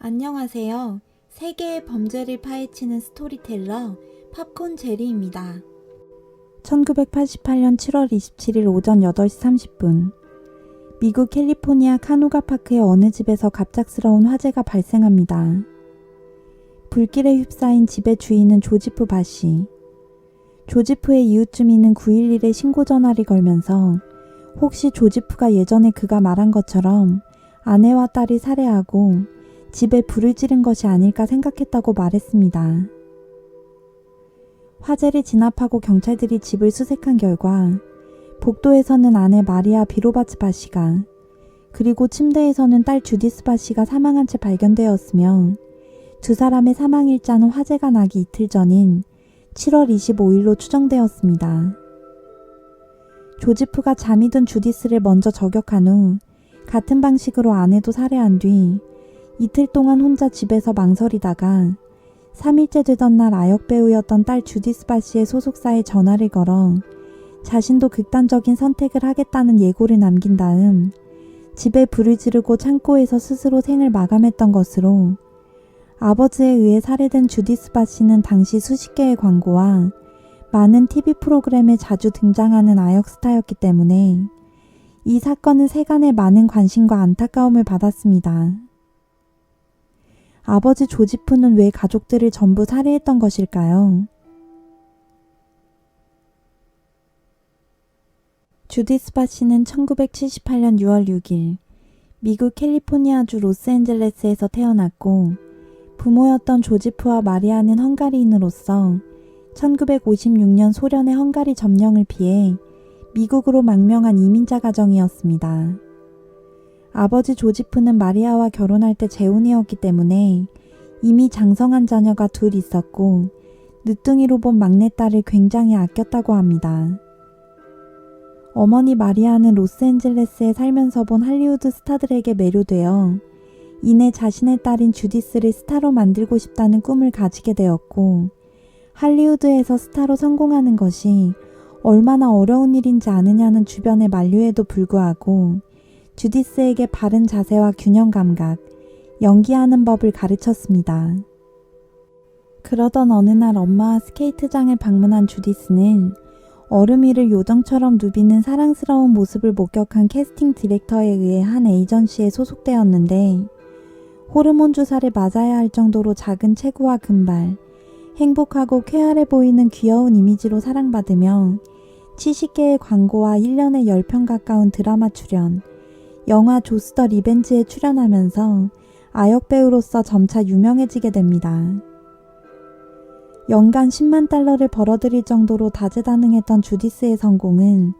안녕하세요. 세계의 범죄를 파헤치는 스토리텔러 팝콘 제리입니다. 1988년 7월 27일 오전 8시 30분. 미국 캘리포니아 카누가 파크의 어느 집에서 갑작스러운 화재가 발생합니다. 불길에 휩싸인 집의 주인은 조지프 바씨. 조지프의 이웃 주민은 911에 신고 전화를 걸면서 혹시 조지프가 예전에 그가 말한 것처럼 아내와 딸이 살해하고 집에 불을 지른 것이 아닐까 생각했다고 말했습니다. 화재를 진압하고 경찰들이 집을 수색한 결과 복도에서는 아내 마리아 비로바츠 바씨가 그리고 침대에서는 딸 주디스 바씨가 사망한 채 발견되었으며 두 사람의 사망 일자는 화재가 나기 이틀 전인 7월 25일로 추정되었습니다. 조지프가 잠이 든 주디스를 먼저 저격한 후 같은 방식으로 아내도 살해한 뒤 이틀 동안 혼자 집에서 망설이다가 3일째 되던 날 아역 배우였던 딸 주디스 바 씨의 소속사에 전화를 걸어 자신도 극단적인 선택을 하겠다는 예고를 남긴 다음 집에 불을 지르고 창고에서 스스로 생을 마감했던 것으로 아버지에 의해 살해된 주디스 바 씨는 당시 수십 개의 광고와 많은 TV 프로그램에 자주 등장하는 아역 스타였기 때문에 이 사건은 세간의 많은 관심과 안타까움을 받았습니다. 아버지 조지프는 왜 가족들을 전부 살해했던 것일까요? 주디스 바씨는 1978년 6월 6일 미국 캘리포니아주 로스앤젤레스에서 태어났고 부모였던 조지프와 마리아는 헝가리인으로서 1956년 소련의 헝가리 점령을 피해 미국으로 망명한 이민자 가정이었습니다. 아버지 조지프는 마리아와 결혼할 때 재혼이었기 때문에 이미 장성한 자녀가 둘 있었고 늦둥이로 본 막내딸을 굉장히 아꼈다고 합니다. 어머니 마리아는 로스앤젤레스에 살면서 본 할리우드 스타들에게 매료되어 이내 자신의 딸인 주디스를 스타로 만들고 싶다는 꿈을 가지게 되었고 할리우드에서 스타로 성공하는 것이 얼마나 어려운 일인지 아느냐는 주변의 만류에도 불구하고 주디스에게 바른 자세와 균형 감각, 연기하는 법을 가르쳤습니다. 그러던 어느 날 엄마와 스케이트장을 방문한 주디스는 얼음 위를 요정처럼 누비는 사랑스러운 모습을 목격한 캐스팅 디렉터에 의해 한 에이전시에 소속되었는데 호르몬 주사를 맞아야 할 정도로 작은 체구와 금발, 행복하고 쾌활해 보이는 귀여운 이미지로 사랑받으며 70개의 광고와 1년에 10편 가까운 드라마 출연, 영화 조스더 리벤지에 출연하면서 아역 배우로서 점차 유명해지게 됩니다. 연간 10만 달러를 벌어들일 정도로 다재다능했던 주디스의 성공은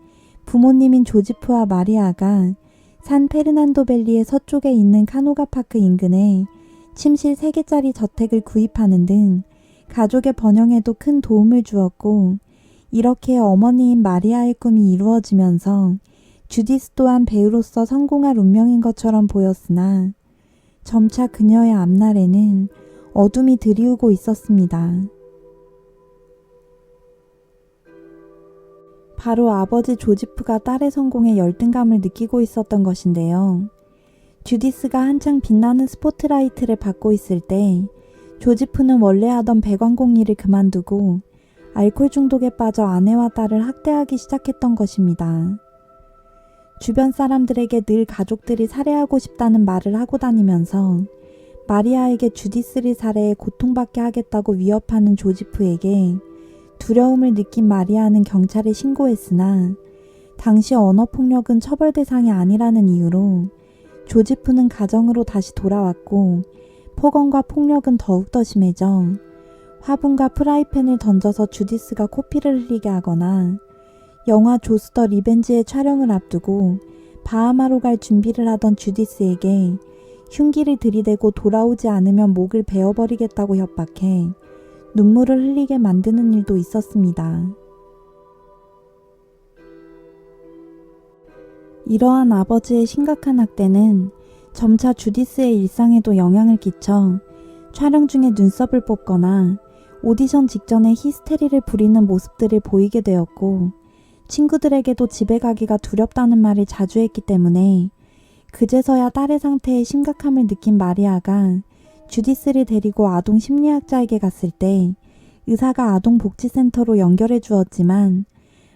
부모님인 조지프와 마리아가 산 페르난도 밸리의 서쪽에 있는 카노가 파크 인근에 침실 3개짜리 저택을 구입하는 등 가족의 번영에도 큰 도움을 주었고 이렇게 어머니인 마리아의 꿈이 이루어지면서 주디스 또한 배우로서 성공할 운명인 것처럼 보였으나 점차 그녀의 앞날에는 어둠이 드리우고 있었습니다. 바로 아버지 조지프가 딸의 성공에 열등감을 느끼고 있었던 것인데요. 주디스가 한창 빛나는 스포트라이트를 받고 있을 때 조지프는 원래 하던 배관공 일을 그만두고 알코올 중독에 빠져 아내와 딸을 학대하기 시작했던 것입니다. 주변 사람들에게 늘 가족들이 살해하고 싶다는 말을 하고 다니면서 마리아에게 주디스를 살해해 고통받게 하겠다고 위협하는 조지프에게 두려움을 느낀 마리아는 경찰에 신고했으나 당시 언어폭력은 처벌 대상이 아니라는 이유로 조지프는 가정으로 다시 돌아왔고 폭언과 폭력은 더욱더 심해져 화분과 프라이팬을 던져서 주디스가 코피를 흘리게 하거나 영화 조스더 리벤지의 촬영을 앞두고 바하마로 갈 준비를 하던 주디스에게 흉기를 들이대고 돌아오지 않으면 목을 베어버리겠다고 협박해 눈물을 흘리게 만드는 일도 있었습니다. 이러한 아버지의 심각한 학대는 점차 주디스의 일상에도 영향을 끼쳐 촬영 중에 눈썹을 뽑거나 오디션 직전에 히스테리를 부리는 모습들을 보이게 되었고 친구들에게도 집에 가기가 두렵다는 말을 자주 했기 때문에 그제서야 딸의 상태에 심각함을 느낀 마리아가 주디스를 데리고 아동 심리학자에게 갔을 때 의사가 아동복지센터로 연결해 주었지만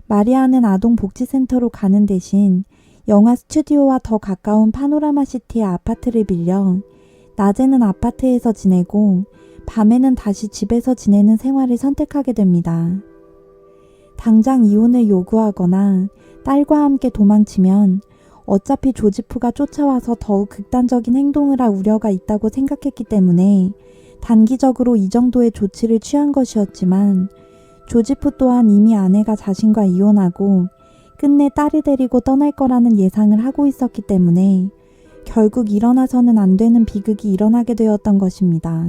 마리아는 아동복지센터로 가는 대신 영화 스튜디오와 더 가까운 파노라마 시티의 아파트를 빌려 낮에는 아파트에서 지내고 밤에는 다시 집에서 지내는 생활을 선택하게 됩니다. 당장 이혼을 요구하거나 딸과 함께 도망치면 어차피 조지프가 쫓아와서 더욱 극단적인 행동을 할 우려가 있다고 생각했기 때문에 단기적으로 이 정도의 조치를 취한 것이었지만 조지프 또한 이미 아내가 자신과 이혼하고 끝내 딸을 데리고 떠날 거라는 예상을 하고 있었기 때문에 결국 일어나서는 안 되는 비극이 일어나게 되었던 것입니다.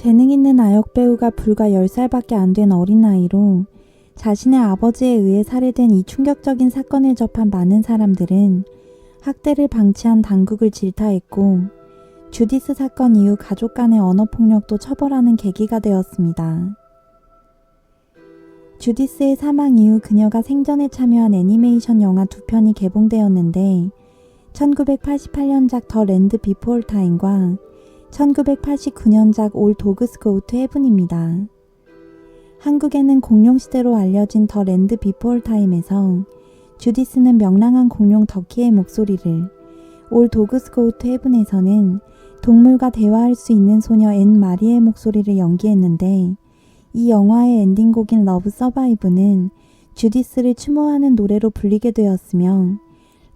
재능 있는 아역 배우가 불과 10살밖에 안 된 어린 나이로 자신의 아버지에 의해 살해된 이 충격적인 사건을 접한 많은 사람들은 학대를 방치한 당국을 질타했고 주디스 사건 이후 가족 간의 언어폭력도 처벌하는 계기가 되었습니다. 주디스의 사망 이후 그녀가 생전에 참여한 애니메이션 영화 두 편이 개봉되었는데 1988년작 더 랜드 비포 타임과 1989년작 올 도그스 고우 투 헤븐입니다. 한국에는 공룡 시대로 알려진 더 랜드 비포 타임에서 주디스는 명랑한 공룡 더키의 목소리를 올 도그스 고우 투 헤븐에서는 동물과 대화할 수 있는 소녀 앤 마리의 목소리를 연기했는데 이 영화의 엔딩곡인 러브 서바이브는 주디스를 추모하는 노래로 불리게 되었으며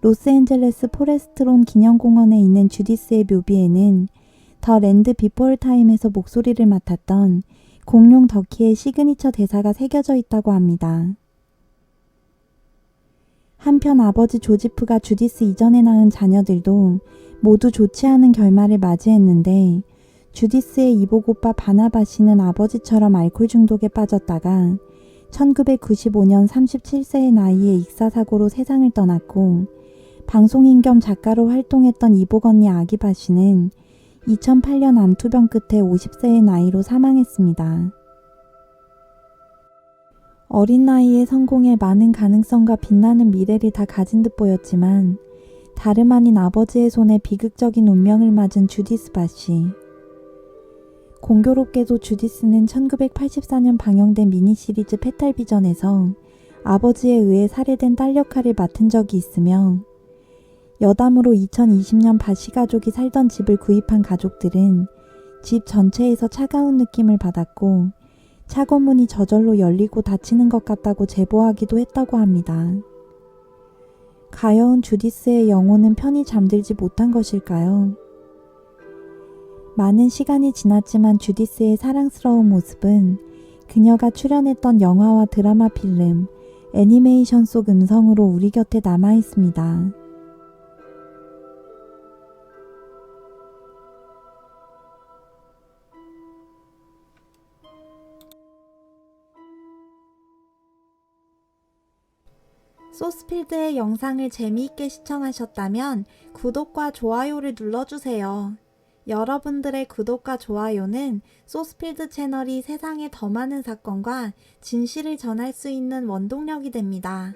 로스앤젤레스 포레스트론 기념공원에 있는 주디스의 묘비에는 더 랜드 비포 타임에서 목소리를 맡았던 공룡 더키의 시그니처 대사가 새겨져 있다고 합니다. 한편 아버지 조지프가 주디스 이전에 낳은 자녀들도 모두 좋지 않은 결말을 맞이했는데 주디스의 이복 오빠 바나바시는 아버지처럼 알코올 중독에 빠졌다가 1995년 37세의 나이에 익사사고로 세상을 떠났고 방송인 겸 작가로 활동했던 이복 언니 아기바 씨는 2008년 암투병 끝에 50세의 나이로 사망했습니다. 어린 나이에 성공해 많은 가능성과 빛나는 미래를 다 가진 듯 보였지만 다름 아닌 아버지의 손에 비극적인 운명을 맞은 주디스 바씨. 공교롭게도 주디스는 1984년 방영된 미니시리즈 페탈비전에서 아버지에 의해 살해된 딸 역할을 맡은 적이 있으며 여담으로 2020년 바시 가족이 살던 집을 구입한 가족들은 집 전체에서 차가운 느낌을 받았고 차고문이 저절로 열리고 닫히는 것 같다고 제보하기도 했다고 합니다. 가여운 주디스의 영혼은 편히 잠들지 못한 것일까요? 많은 시간이 지났지만 주디스의 사랑스러운 모습은 그녀가 출연했던 영화와 드라마 필름, 애니메이션 속 음성으로 우리 곁에 남아 있습니다. 소스필드의 영상을 재미있게 시청하셨다면 구독과 좋아요를 눌러주세요. 여러분들의 구독과 좋아요는 소스필드 채널이 세상에 더 많은 사건과 진실을 전할 수 있는 원동력이 됩니다.